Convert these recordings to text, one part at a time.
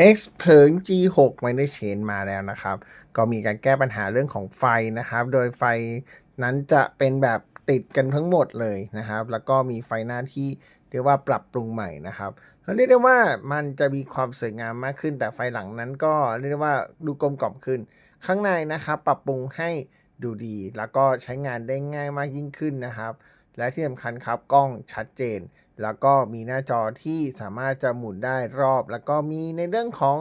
X เพิง G6 ไม่ได้เชนมาแล้วนะครับ ก็มีการแก้ปัญหาเรื่องของไฟนะครับ โดยไฟนั้นจะเป็นแบบติดกันทั้งหมดเลยนะครับ แล้วก็มีไฟหน้าที่เรียกว่าปรับปรุงใหม่นะครับเราเรียกได้ว่ามันจะมีความสวยงามมากขึ้น แต่ไฟหลังนั้นก็เรียกได้ว่าดูกลมกล่อมขึ้น ข้างในนะครับ ปรับปรุงให้ดูดี แล้วก็ใช้งานได้ง่ายมากยิ่งขึ้นนะครับ และที่สำคัญครับกล้องชัดเจน แล้วก็มีหน้าจอที่สามารถจะหมุนได้รอบ แล้วก็มีในเรื่องของ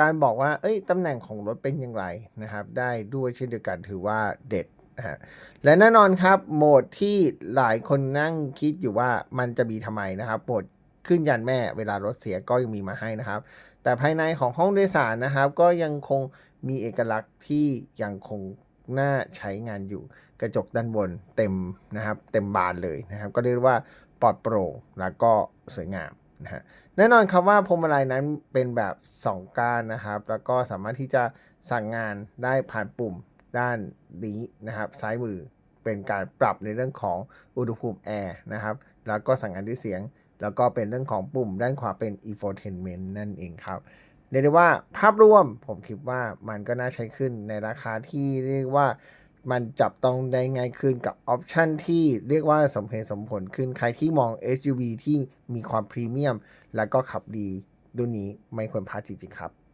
การบอกว่า เอ้ยตำแหน่งของรถเป็นอย่างไรนะครับ ได้ด้วยเช่นเดียวกันถือว่าเด็ดนะฮะและแน่นอนครับโหมดที่หลายคนนั่งคิดอยู่ว่ามันจะมีทำไมนะครับโหมดขึ้นยันแม่เวลารถเสียก็ยังมีมาให้นะครับ แต่ภายในของห้องโดยสารนะครับ ก็ยังคงมีเอกลักษณ์ที่ยังคง หน่าใช้งานอยู่ กระจกด้านบนเต็มนะครับเต็มบานเลยนะครับ ก็เรียกว่าปลอดโปร่งแล้วก็สวยงามนะฮะแน่นอนครับว่าพวงมาลัยนั้นเป็นแบบ 2ก้านนะครับ แล้วก็สามารถที่จะสั่งงานได้ผ่านปุ่มด้านนี้นะครับ ซ้ายมือเป็นการปรับในเรื่องของอุณหภูมิแอร์นะครับ แล้วก็สั่งงานด้วยเสียง แล้วก็เป็นเรื่องของปุ่มด้านขวาเป็น infotainment นั่นเองครับ เรียกได้ว่าภาพรวมผมคิดว่ามันก็น่าใช้ขึ้นในราคาที่เรียกว่ามันจับต้องได้ง่ายขึ้นกับออปชันที่เรียกว่าสมเหตุสมผลขึ้นใครที่มอง SUV ที่มีความพรีเมียม และก็ขับดี รุ่นนี้ไม่ควรพลาดจริงๆครับ